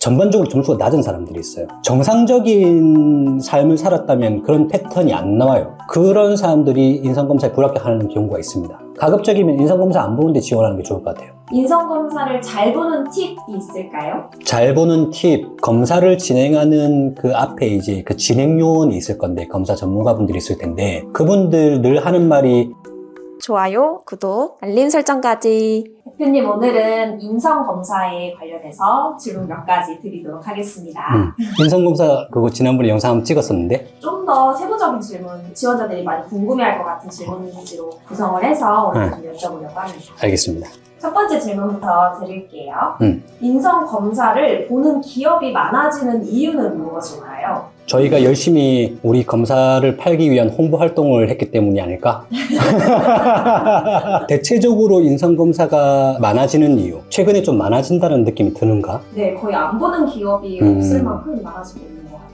전반적으로 점수가 낮은 사람들이 있어요. 정상적인 삶을 살았다면 그런 패턴이 안 나와요. 그런 사람들이 인성검사에 불합격하는 경우가 있습니다. 가급적이면 인성검사 안 보는데 지원하는 게 좋을 것 같아요. 인성검사를 잘 보는 팁이 있을까요? 잘 보는 팁, 검사를 진행하는 그 앞에 이제 그 진행 요원이 있을 건데, 검사 전문가분들이 있을 텐데, 그분들 늘 하는 말이 좋아요, 구독, 알림 설정까지. 대표님 오늘은 인성 검사에 관련해서 질문 몇 가지 드리도록 하겠습니다. 음, 인성검사 그거 지난번에 영상 한번 찍었었는데, 좀 더 세부적인 질문, 지원자들이 많이 궁금해할 것 같은 질문 위주로 구성을 해서 오늘 좀 여쭤보려고 합니다. 알겠습니다. 첫 번째 질문부터 드릴게요. 음. 인성 검사를 보는 기업이 많아지는 이유는 무엇일까요? 저희가 열심히 우리 검사를 팔기 위한 홍보 활동을 했기 때문이 아닐까? 대체적으로 인성 검사가 많아지는 이유, 최근에 좀 많아진다는 느낌이 드는가? 네, 거의 안 보는 기업이 음. 없을 만큼 많아지고 있는 것 같아요.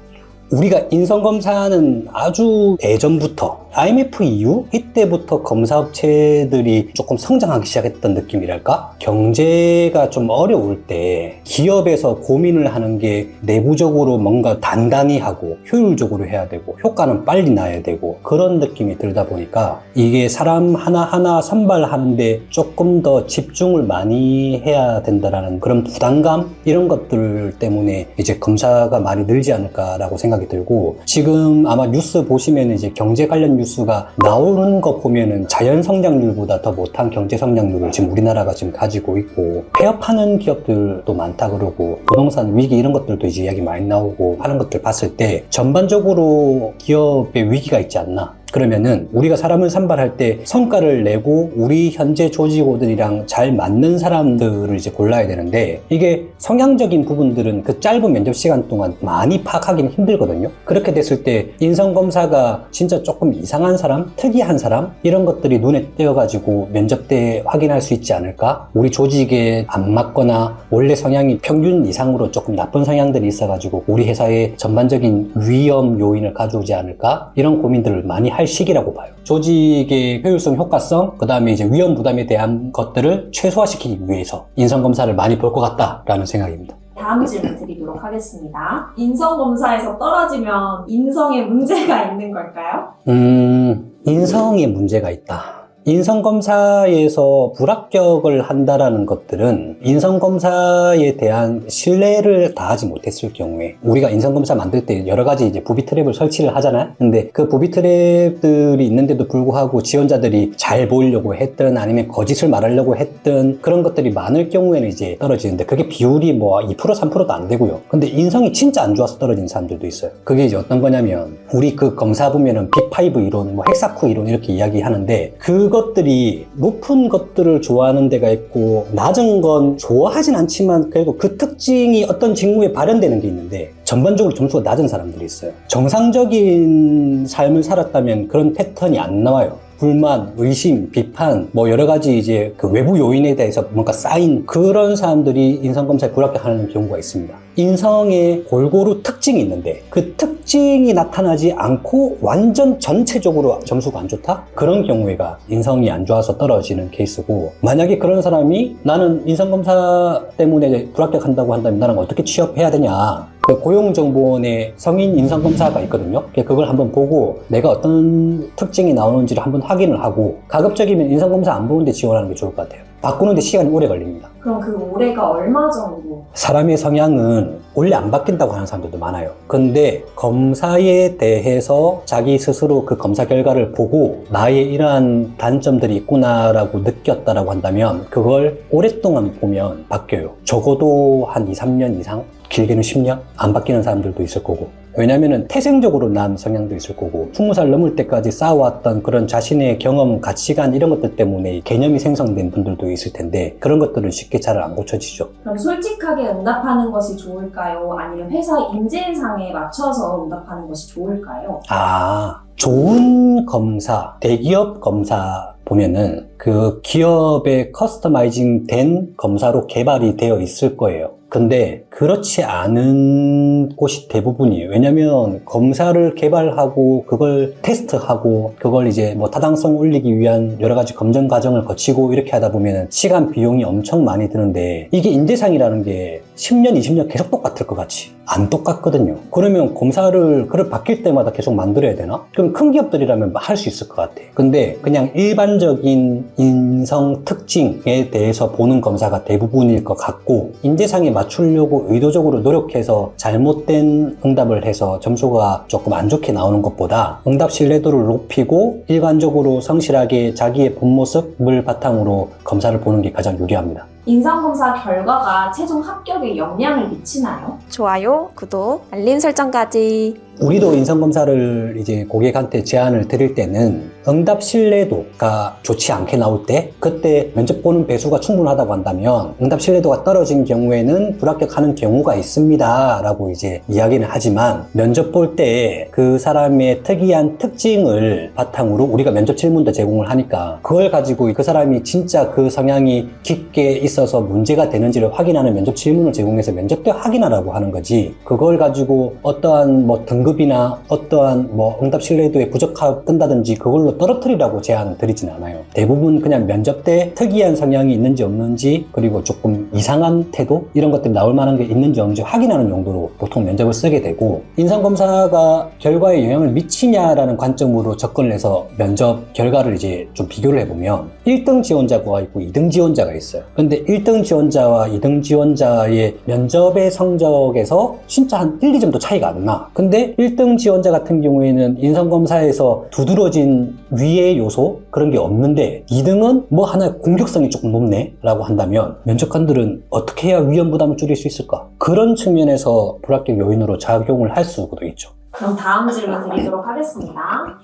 우리가 인성검사는 아주 예전부터 IMF 이후 이 때부터 검사업체들이 조금 성장하기 시작했던 느낌이랄까? 경제가 좀 어려울 때 기업에서 고민을 하는 게 내부적으로 뭔가 단단히 하고 효율적으로 해야 되고 효과는 빨리 나야 되고 그런 느낌이 들다 보니까 이게 사람 하나하나 선발하는데 조금 더 집중을 많이 해야 된다라는 그런 부담감 이런 것들 때문에 이제 검사가 많이 늘지 않을까라고 생각이 들고 지금 아마 뉴스 보시면 이제 경제 관련 뉴스가 나오는 거 보면은 자연 성장률보다 더 못한 경제 성장률을 지금 우리나라가 지금 가지고 있고 폐업하는 기업들도 많다 그러고 부동산 위기 이런 것들도 이제 이야기 많이 나오고 하는 것들 봤을 때 전반적으로 기업의 위기가 있지 않나 그러면은 우리가 사람을 선발할 때 성과를 내고 우리 현재 조직원들이랑 잘 맞는 사람들을 이제 골라야 되는데 이게 성향적인 부분들은 그 짧은 면접 시간 동안 많이 파악하기는 힘들거든요. 그렇게 됐을 때 인성 검사가 진짜 조금 이상한 사람, 특이한 사람 이런 것들이 눈에 띄어가지고 면접 때 확인할 수 있지 않을까? 우리 조직에 안 맞거나 원래 성향이 평균 이상으로 조금 나쁜 성향들이 있어가지고 우리 회사에 전반적인 위험 요인을 가져오지 않을까? 이런 고민들을 많이 할 시기라고 봐요. 조직의 효율성, 효과성, 그 다음에 이제 위험 부담에 대한 것들을 최소화시키기 위해서 인성검사를 많이 볼 것 같다라는 생각입니다. 다음 질문 드리도록 하겠습니다. 인성검사에서 떨어지면 인성에 문제가 있는 걸까요? 음, 인성에 문제가 있다. 인성검사에서 불합격을 한다라는 것들은 인성검사에 대한 신뢰를 다하지 못했을 경우에 우리가 인성검사 만들 때 여러 가지 이제 부비 트랩을 설치를 하잖아요. 근데 그 부비 트랩들이 있는데도 불구하고 지원자들이 잘 보이려고 했든 아니면 거짓을 말하려고 했든 그런 것들이 많을 경우에는 이제 떨어지는데 그게 비율이 뭐 2% 3%도 안 되고요. 근데 인성이 진짜 안 좋아서 떨어진 사람들도 있어요. 그게 이제 어떤 거냐면 우리 그 검사 보면은 빅5 이론, 뭐 헥사쿠 이론 이렇게 이야기하는데 그 것들이 높은 것들을 좋아하는 데가 있고 낮은 건 좋아하진 않지만 그래도 그 특징이 어떤 직무에 발현되는 게 있는데 전반적으로 점수가 낮은 사람들이 있어요. 정상적인 삶을 살았다면 그런 패턴이 안 나와요. 불만, 의심, 비판, 뭐 여러 가지 이제 그 외부 요인에 대해서 뭔가 쌓인 그런 사람들이 인성검사에 불합격하는 경우가 있습니다. 인성에 골고루 특징이 있는데 그 특징이 나타나지 않고 완전 전체적으로 점수가 안 좋다? 그런 경우에가 인성이 안 좋아서 떨어지는 케이스고 만약에 그런 사람이 나는 인성검사 때문에 불합격한다고 한다면 나는 어떻게 취업해야 되냐? 그 고용정보원에 성인 인성검사가 있거든요. 그걸 한번 보고 내가 어떤 특징이 나오는지를 한번 확인을 하고 가급적이면 인성검사 안 보는데 지원하는 게 좋을 것 같아요. 바꾸는데 시간이 오래 걸립니다. 그럼 그 올해가 얼마 정도? 사람의 성향은 원래 안 바뀐다고 하는 사람들도 많아요. 근데 검사에 대해서 자기 스스로 그 검사 결과를 보고 나의 이러한 단점들이 있구나라고 느꼈다라고 한다면 그걸 오랫동안 보면 바뀌어요. 적어도 한 2, 3년 이상? 길게는 10년? 안 바뀌는 사람들도 있을 거고. 왜냐면은 태생적으로 난 성향도 있을 거고 20살 넘을 때까지 쌓아왔던 그런 자신의 경험, 가치관 이런 것들 때문에 개념이 생성된 분들도 있을 텐데 그런 것들은 쉽게 잘 안 고쳐지죠. 그럼 솔직하게 응답하는 것이 좋을까요? 아니면 회사 인재상에 맞춰서 응답하는 것이 좋을까요? 아, 좋은 검사, 대기업 검사 보면은 그 기업의 커스터마이징 된 검사로 개발이 되어 있을 거예요. 근데 그렇지 않은 곳이 대부분이에요. 왜냐면 검사를 개발하고 그걸 테스트하고 그걸 이제 뭐 타당성 올리기 위한 여러 가지 검증 과정을 거치고 이렇게 하다 보면 시간 비용이 엄청 많이 드는데 이게 인재상이라는 게 10년, 20년 계속 똑같을 것 같이 안 똑같거든요. 그러면 검사를 그걸 바뀔 때마다 계속 만들어야 되나? 그럼 큰 기업들이라면 할 수 있을 것 같아. 근데 그냥 일반적인 인 성 특징에 대해서 보는 검사가 대부분일 것 같고 인재상에 맞추려고 의도적으로 노력해서 잘못된 응답을 해서 점수가 조금 안 좋게 나오는 것보다 응답 신뢰도를 높이고 일관적으로 성실하게 자기의 본 모습을 바탕으로 검사를 보는 게 가장 유리합니다. 인성검사 결과가 최종 합격에 영향을 미치나요? 좋아요, 구독, 알림 설정까지. 우리도 인성검사를 이제 고객한테 제안을 드릴 때는 응답 신뢰도가 좋지 않게 나올 때 그때 면접 보는 배수가 충분하다고 한다면 응답 신뢰도가 떨어진 경우에는 불합격하는 경우가 있습니다 라고 이제 이야기는 하지만 면접 볼 때 그 사람의 특이한 특징을 바탕으로 우리가 면접 질문도 제공을 하니까 그걸 가지고 그 사람이 진짜 그 성향이 깊게 있어 서 문제가 되는지를 확인하는 면접 질문을 제공해서 면접 때 확인하라고 하는 거지 그걸 가지고 어떠한 뭐 등급이나 어떠한 뭐 응답 신뢰도에 부족하다든지 그걸로 떨어뜨리라고 제안 드리진 않아요. 대부분 그냥 면접 때 특이한 성향이 있는지 없는지 그리고 조금 이상한 태도 이런 것들이 나올 만한 게 있는지 없는지 확인하는 용도로 보통 면접을 쓰게 되고 인성검사가 결과에 영향을 미치냐라는 관점으로 접근을 해서 면접 결과를 이제 좀 비교를 해보면 1등 지원자가 있고 2등 지원자가 있어요. 근데 1등 지원자와 2등 지원자의 면접의 성적에서 진짜 한 1, 2점도 차이가 안 나. 근데 1등 지원자 같은 경우에는 인성검사에서 두드러진 위의 요소 그런 게 없는데 2등은 뭐 하나 공격성이 조금 높네 라고 한다면 면접관들은 어떻게 해야 위험 부담을 줄일 수 있을까? 그런 측면에서 불합격 요인으로 작용을 할 수도 있죠. 그럼 다음 질문 드리도록 하겠습니다.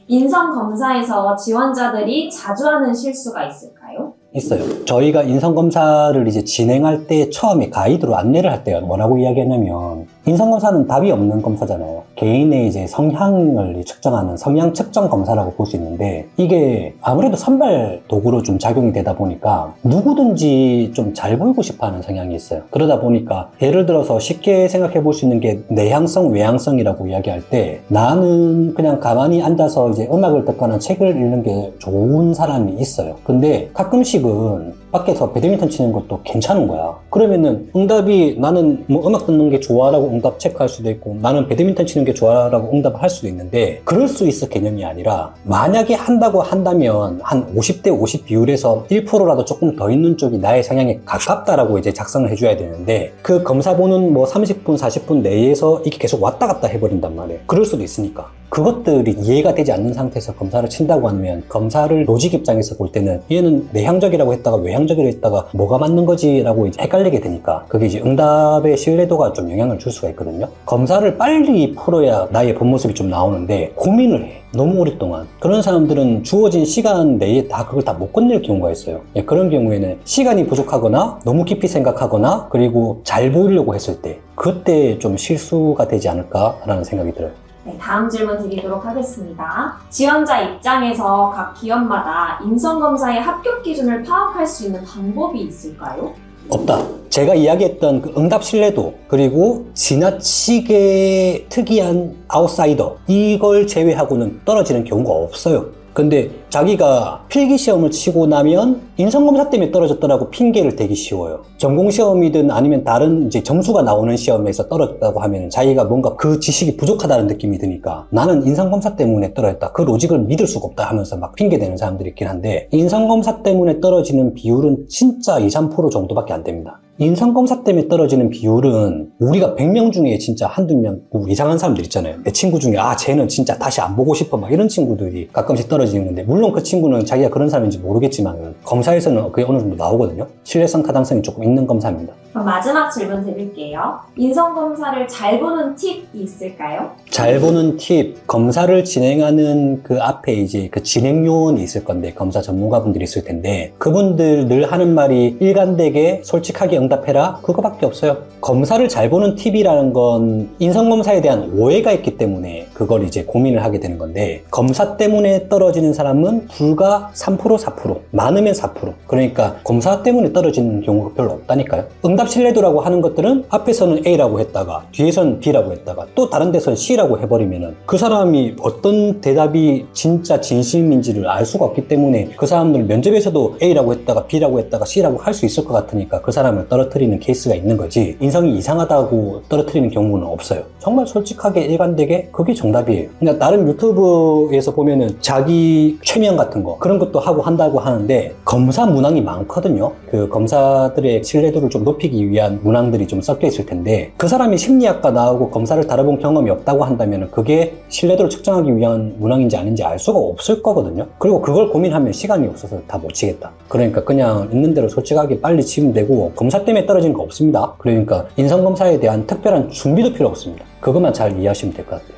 인성 검사에서 지원자들이 자주 하는 실수가 있을까요? 있어요. 저희가 인성검사를 이제 진행할 때 처음에 가이드로 안내를 할 때 뭐라고 이야기하냐면 인성검사는 답이 없는 검사잖아요. 개인의 이제 성향을 측정하는 성향 측정 검사라고 볼 수 있는데 이게 아무래도 선발 도구로 좀 작용이 되다 보니까 누구든지 좀 잘 보이고 싶어 하는 성향이 있어요. 그러다 보니까 예를 들어서 쉽게 생각해 볼 수 있는 게 내향성, 외향성이라고 이야기할 때 나는 그냥 가만히 앉아서 이제 음악을 듣거나 책을 읽는 게 좋은 사람이 있어요. 근데 가끔씩은 밖에서 배드민턴 치는 것도 괜찮은 거야. 그러면은 응답이 나는 뭐 음악 듣는 게 좋아라고 응답 체크할 수도 있고 나는 배드민턴 치는 게 좋아라고 응답을 할 수도 있는데 그럴 수 있어 개념이 아니라 만약에 한다고 한다면 한 50대 50 비율에서 1%라도 조금 더 있는 쪽이 나의 성향에 가깝다라고 이제 작성을 해줘야 되는데 그 검사 보는 뭐 30분 40분 내에서 이게 계속 왔다 갔다 해버린단 말이에요. 그럴 수도 있으니까. 그것들이 이해가 되지 않는 상태에서 검사를 친다고 하면 검사를 로직 입장에서 볼 때는 얘는 내향적이라고 했다가 외향적이라고 했다가 뭐가 맞는 거지라고 이제 헷갈리게 되니까 그게 이제 응답의 신뢰도가 좀 영향을 줄 수가 있거든요. 검사를 빨리 풀어야 나의 본 모습이 좀 나오는데 고민을 해. 너무 오랫동안. 그런 사람들은 주어진 시간 내에 다 그걸 다 못 건넬 경우가 있어요. 예, 그런 경우에는 시간이 부족하거나 너무 깊이 생각하거나 그리고 잘 보이려고 했을 때 그때 좀 실수가 되지 않을까라는 생각이 들어요. 네, 다음 질문 드리도록 하겠습니다. 지원자 입장에서 각 기업마다 인성검사의 합격 기준을 파악할 수 있는 방법이 있을까요? 없다. 제가 이야기했던 그 응답 신뢰도 그리고 지나치게 특이한 아웃사이더 이걸 제외하고는 떨어지는 경우가 없어요. 근데 자기가 필기 시험을 치고 나면 인성검사 때문에 떨어졌더라고 핑계를 대기 쉬워요. 전공 시험이든 아니면 다른 이제 점수가 나오는 시험에서 떨어졌다고 하면 자기가 뭔가 그 지식이 부족하다는 느낌이 드니까 나는 인성검사 때문에 떨어졌다. 그 로직을 믿을 수가 없다 하면서 막 핑계 대는 사람들이 있긴 한데 인성검사 때문에 떨어지는 비율은 진짜 2, 3% 정도밖에 안 됩니다. 인성검사 때문에 떨어지는 비율은 우리가 100명 중에 진짜 한두 명, 뭐 이상한 사람들 있잖아요. 내 친구 중에, 아, 쟤는 진짜 다시 안 보고 싶어. 막 이런 친구들이 가끔씩 떨어지는 건데, 물론 그 친구는 자기가 그런 사람인지 모르겠지만, 검사에서는 그게 어느 정도 나오거든요. 신뢰성 타당성이 조금 있는 검사입니다. 그럼 마지막 질문 드릴게요. 인성검사를 잘 보는 팁이 있을까요? 잘 보는 팁, 검사를 진행하는 그 앞에 이제 그 진행 요원이 있을 건데, 검사 전문가분들이 있을 텐데, 그분들 늘 하는 말이 일관되게 솔직하게 응답해라 그거밖에 없어요. 검사를 잘 보는 팁이라는 건 인성검사에 대한 오해가 있기 때문에 그걸 이제 고민을 하게 되는 건데 검사 때문에 떨어지는 사람은 불과 3% 4% 많으면 4% 그러니까 검사 때문에 떨어지는 경우가 별로 없다니까요. 응답 신뢰도라고 하는 것들은 앞에서는 A라고 했다가 뒤에서는 B라고 했다가 또 다른 데서는 C라고 해버리면은 그 사람이 어떤 대답이 진짜 진심인지를 알 수가 없기 때문에 그 사람들 면접에서도 A라고 했다가 B라고 했다가 C라고 할 수 있을 것 같으니까 그 사람을 떨어뜨리는 케이스가 있는 거지 인성이 이상하다고 떨어뜨리는 경우는 없어요. 정말 솔직하게 일관되게 그게 정답이에요. 그러니까 다른 유튜브에서 보면은 자기 최면 같은 거 그런 것도 하고 한다고 하는데 검사 문항이 많거든요. 그 검사들의 신뢰도를 좀 높이기 위한 문항들이 좀 섞여 있을 텐데 그 사람이 심리학과 나오고 검사를 다뤄본 경험이 없다고 한다면 그게 신뢰도를 측정하기 위한 문항인지 아닌지 알 수가 없을 거거든요. 그리고 그걸 고민하면 시간이 없어서 다 못 치겠다. 그러니까 그냥 있는 대로 솔직하게 빨리 치면 되고 검사 때문에 떨어지는 거 없습니다. 그러니까 인성검사에 대한 특별한 준비도 필요 없습니다. 그것만 잘 이해하시면 될 것 같아요.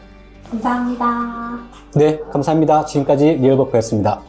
감사합니다. 네, 감사합니다. 지금까지 리얼버프였습니다.